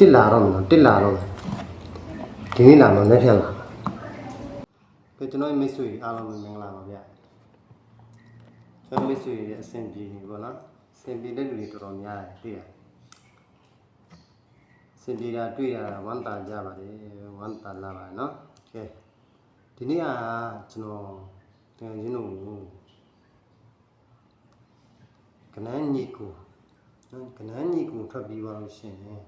တစ်လာတော့မယ်နော်တစ်လာတော့မယ်ဒီနေ့လာမယ်လက်ဖြတ်လာကဲကျွန်တော်ရဲ့မိတ်ဆွေအားလုံးမင်္ဂလာပါဗျကျွန်တော်မိတ်ဆွေရဲ့အဆင်ပြေနေပေါ့နော်အဆင်ပြေတဲ့လူတွေတော်တော်များတယ်သိရတယ်အဆင်ပြေတာတွေ့ရတာဝမ်းသာကြပါတယ်ဝမ်းသာလာပါနော်ကဲဒီနေ့ကကျွန်တော်တကယ်ချင်းတို့ကိုကနန်းညီကိုနော်ကနန်းညီကိုထွက်ပြီးသွားလို့ရှိရင်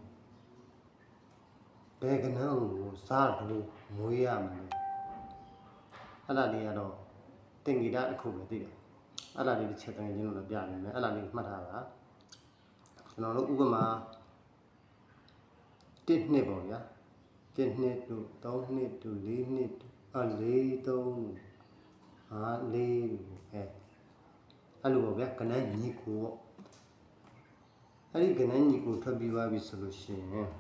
ဘယ်ကနန်းကိုစားလို့မွေးရမလဲအဲ့ဒါလေးကတော့တင်ဂီတာတစ်ခုပဲသိတယ်အဲ့ဒါလေးတစ်ချက်တကယ်ချင်းတို့လည်းပြနေမယ်အဲ့ဒါလေးမှတ်ထားပါကျွန်တော်တို့ဥပမာတစ်နှစ်ပေါ့ဗျာတစ်နှစ်တို့သုံးနှစ်တို့လေးနှစ်တို့အလေးသုံးဟာလေးတို့အဲအဲ့လိုပေါ့ဗျာကနန်းညီကိုပေါ့အဲ့ဒီကနန်းညီကိုထွက်ပြီးသွားပြီဆိုလို့ရှိရင်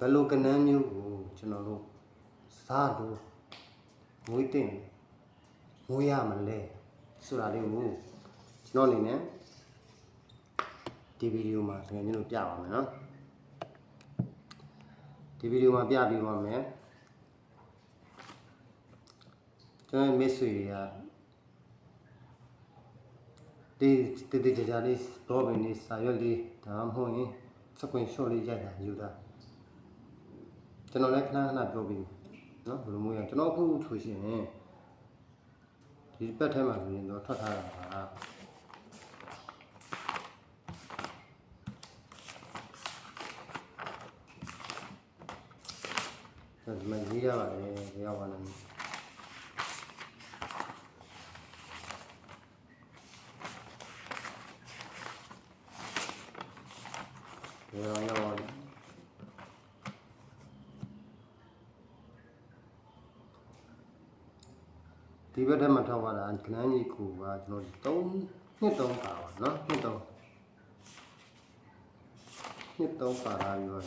ဘယ်လိုကနန်းမျိုးကိုကျွန်တော်တို့စားလို့ငွေတင်ငွေရမလဲဆိုတာလေးကိုကျွန်တော်အနေနဲ့ဒီဗီဒီယိုမှာတကယ်ချင်းတို့ပြပါမယ်နော်ဒီဗီဒီယိုမှာပြပြီးပါမယ်ကျွန်တော်ရဲ့မိတ်ဆွေတွေကဒီတည်တည်ကြကြလေးတော့ဘယ်နေစာရွက်လေးဒါမှမဟုတ်ရင်စကွင်ရှော့လေးရိုက်တာယူတာ ကျွန်တော်လည်းခဏခဏပြောပြီးနော်ဘယ်လိုမျိုးရကျွန်တော်အခုထိုးရှင်ဒီဘက်ထဲမှာဆိုရင်တော့ထွက်ထားတာပါဒီမှာရေးရပါတယ်ဒီရောက်ပါလားဒီတော့ရောက်ပါ ဒီဘက်ထက်မှာထောက်ပါတာကနန်းကြီးကူကကျွန်တော်3နှစ်3ပါပါเนาะနှစ်3နှစ်3ပါလာပြီးတော့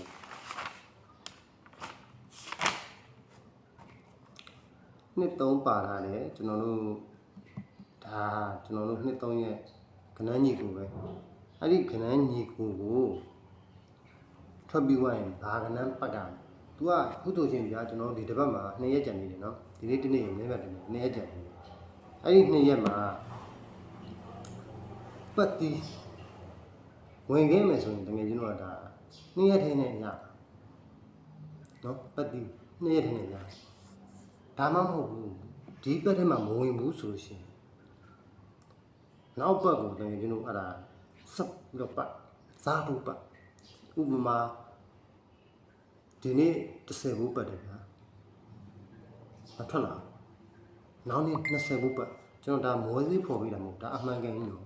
နှစ်3ပါလာတယ်ကျွန်တော်တို့ဒါကျွန်တော်တို့နှစ်3ရဲ့ကနန်းကြီးကူပဲအဲ့ဒီကနန်းကြီးကူကို ထွက်ပြီးသွားရင်ဘာကနန်းပတ်တာလဲ။ तू ကခုဆိုချင်းပြာကျွန်တော်ဒီတစ်ပတ်မှာ2ရက်ကြံနေတယ်နော်။ဒီနေ့တစ်နေ့ရင်လည်းပဲတနေ့2ရက်ကြံနေတယ်။အဲ့ဒီ2ရက်မှာပတ်တီဝင်ခဲ့မယ်ဆိုရင်တကယ်ချင်းတော့ဒါ2ရက်ထဲနဲ့ရ။နော်ပတ်တီ2ရက်ထဲနဲ့ရ။ဒါမှမဟုတ်ဘူး။ဒီပတ်ထဲမှာမဝင်ဘူးဆိုလို့ရှိရင်နောက်ပတ်ကိုတကယ်ချင်းတို့အဲ့ဒါဆက်ပြီးတော့ပတ်စားဖို့ပတ်ဥပမာ ဒီနေ့30ဘူးပတ်တယ်ဗျာမထွက်လာနောက်နေ့20ဘူးပတ်ကျွန်တော်ဒါမောစည်းဖော်ပေးတာမဟုတ်ဒါအမှန်ကန်ကြီးလို့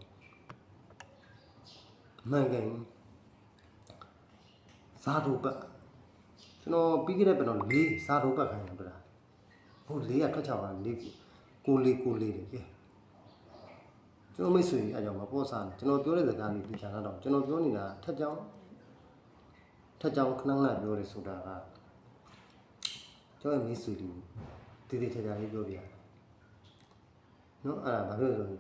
အမှန်ကန်ကြီးစားတော့ပတ်ကျွန်တော်ပြီးခဲ့တဲ့ပတ်တော့၄စားတော့ပတ်ခိုင်းတယ်ဗျာဟုတ်၄ကထွက်ချပါ၄ကိုလေးကိုလေးတယ်ကဲကျွန်တော်မိတ်ဆွေအကြောင်းမပေါ်စားတယ်ကျွန်တော်ပြောတဲ့စကားလေးသိချင်တာတော့ကျွန်တော်ပြောနေတာထက်ကြောင်း ထက်ကြောင်ခဏခဏပြောတယ်ဆိုတာကကျောင်းရဲ့မိတ်ဆွေတွေတည်တည်ချာချာလေးပြောပြရတယ်နော်အဲ့ဒါဘာလို့လဲဆို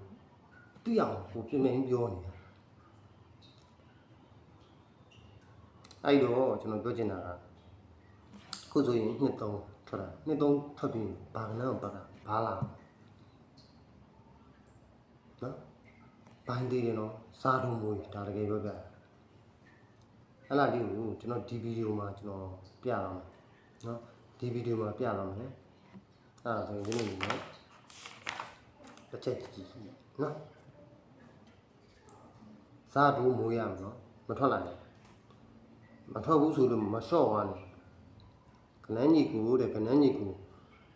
တိအောင်ကိုပြင်မင်းပြောနေတာအဲ့တော့ကျွန်တော်ပြောချင်တာကခုဆိုရင်နှစ်သုံးထွက်တာနှစ်သုံးထွက်ပြီးဘာကနန်းပတ်တာဘာလာနော်ဘိုင်းသေးတယ်နော်စားတုံးမွေးဒါတကယ်ပြောပြတယ် အဲ့လာလေးကိုကျွန်တော်ဒီဗီဒီယိုမှာကျွန်တော်ပြတော့မယ်နော်ဒီဗီဒီယိုမှာပြတော့မယ်အဲ့ဒါဆိုရင်ဒီလိုမျိုးတစ်ချက်ကြည့်ကြည့်နော်စားဘူးမိုးရမယ်နော်မထွက်လာနဲ့မထွက်ဘူးဆိုလို့မလျှော့သွားနဲ့ကနန်းကြီးကိုတဲ့ကနန်းကြီးကို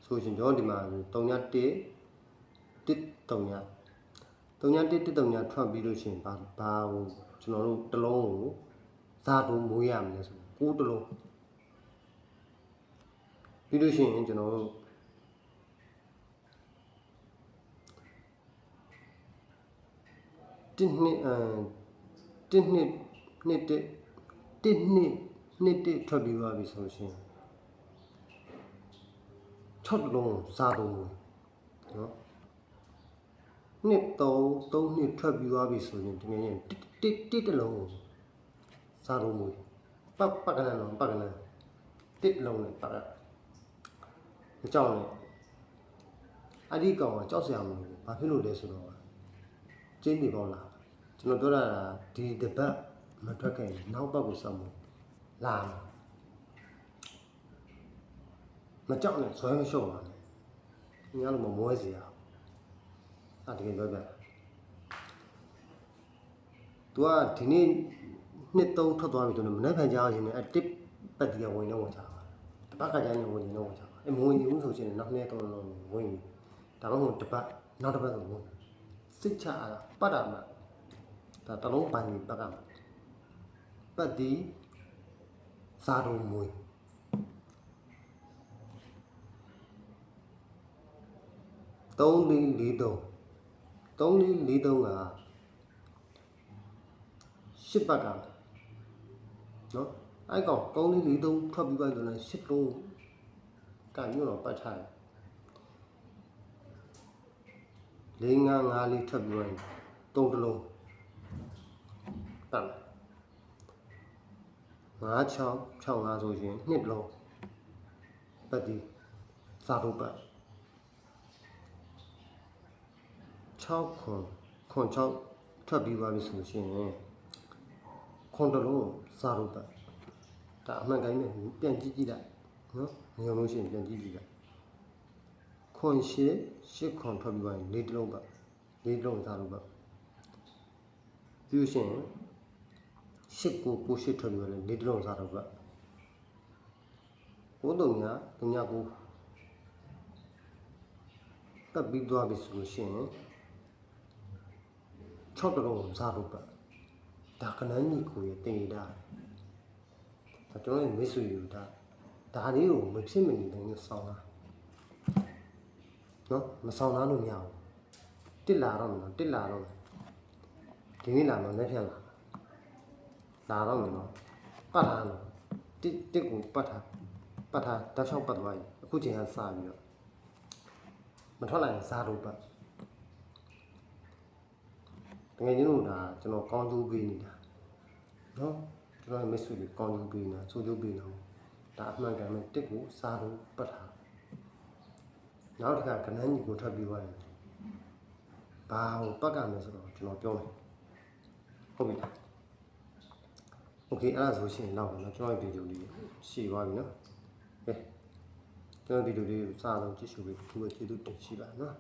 ဆိုရှင်ကျွန်တော်ဒီမှာ3ည1 1 3ည3ည1 1 3ညထွက်ပြီးလို့ရှိရင်ဘာဘာဟိုကျွန်တော်တို့တစ်လုံးကို စားတုံးမိုးရမယ်ဆိုကိုးတလုံးပြီးလို့ရှိရင်ကျွန်တော်တို့တစ်နှစ်အဲတစ်နှစ်နှစ်တစ်တစ်နှစ်နှစ်တစ်ထွက်ပြီးသွားပြီဆိုလို့ရှိရင်6လုံးစားတုံးမိုးနော်နှစ်3 3နှစ်ထွက်ပြီးသွားပြီဆိုရင်တကယ်ရင်တစ်တစ်တစ်တစ်လုံး စားလို့မွေးပတ်ပတ်ကနန်းတော့ပတ်ကနန်းတစ်လုံးနဲ့ပတ်မကြောက်နဲ့အဲ့ဒီကောင်ကကြောက်စရာမလိုဘူးဘာဖြစ်လို့လဲဆိုတော့ကျင်းနေပေါ့လားကျွန်တော်ပြောတာကဒီတပတ်မထွက်ခဲ့ရင်နောက်ပတ်ကိုစောင့်မှုလာမယ်မကြောက်နဲ့ဇွဲမလျှော့ပါနဲ့ညလုံးမမွဲစီရအောင်အဲ့တကယ်ပြောပြတာ तू ကဒီနေ့ နှစ်သုံးထွက်သွားပြီဆိုတော့မနေ့ဖန်ကြားရင်လည်းအတစ်ပတ်တီကဝင်တော့ဝင်ချတာတပတ်ကကြာရင်ဝင်ရင်တော့ဝင်ချတာအဲမဝင်ရင်ဘူးဆိုရှင်နောက်နေ့တော့လုံးဝင်ပြီဒါမှမဟုတ်တပတ်နောက်တစ်ပတ်ဆိုဝင်စိတ်ချရတာပတ်တာမှဒါတလုံးပိုင်ပြီးပတ်ကမှာပတ်တီစားတော့မွေး3 4 4 3 3 4 4 3ကရှစ်ပတ်က နော်အဲ့ကောင်3 4 4 3ထွက်ပြီးပါဆိုရင်ရှစ်လုံးကညို့တော့ပတ်ထားတယ်၄၅၅လေးထွက်ပြီးတော့တုံးတစ်လုံးပတ်မယ်၅6 6 5ဆိုရင်နှစ်လုံးပတ်ဒီစာတော့ပတ်6ခွန်ခွန်6ထွက်ပြီးသွားပြီဆိုရှင် ခွန်တစ်လုံးစာတော့ပတ်ဒါအမှန်ကိုင်းနဲ့ပြန်ကြည့်ကြည့်လိုက်နော်ငြုံလို့ရှိရင်ပြန်ကြည့်ကြည့်လိုက်ခွန်ရှစ်ရှစ်ခွန်ထွက်ပြီးသွားရင်လေးတစ်လုံးပတ်လေးတစ်လုံးစာတော့ပတ်ပြီးလို့ရှိရင်ရှစ်ကိုကိုရှစ်ထွက်ပြီးသွားရင်လေးတစ်လုံးစာတော့ပတ်ဘိုးတော်များသူများကိုတက်ပြီးသွားပြီဆိုလို့ရှိရင်6တလုံးစားလို့ပတ် ဒါကနန်းကြီးကိုရတင်ရတာဒါကျွန်တော်ရဲ့မိတ်ဆွေယူတာဒါလေးကိုမဖြစ်မနေတိုင်းဆောင်းတာနော်မဆောင်းသားလို့မရဘူးတစ်လာတော့မယ်နော်တစ်လာတော့မယ်ဒီနေ့လာမယ်လက်ဖြတ်လာလာတော့မယ်နော်ပတ်ထားနော်တစ်တစ်ကိုပတ်ထားပတ်ထားတောက်လျှောက်ပတ်သွားပြီအခုချိန်ကစပြီးတော့မထွက်လာရင်စားလို့ပတ် တကယ်ချင်းတို့ဒါကျွန်တော်ကောင်းကျိုးပေးနေတာနော်ကျွန်တော်မစ်ဆွေလေးကောင်းကျိုးပေးနေတာဆိုးကျိုးပေးနေတာဒါအမှန်ကန်မဲ့တစ်ကိုစားလို့ပတ်ထားနောက်တစ်ခါကနန်းကြီးကိုထပ်ပြီးသွားရင်ဘာဟိုပတ်ကမယ်ဆိုတော့ကျွန်တော်ပြောမယ်ဟုတ်ပြီလားโอเคအဲ့ဒါဆိုရှင်တော့နော်ကျွန်တော်ဗီဒီယိုလေးရှည်သွားပြီနော်ကဲကျွန်တော်ဗီဒီယိုလေးကိုစအောင်ကြည့်ရှုပြီးဒီလိုကျေးဇူးတင်ရှိပါနော်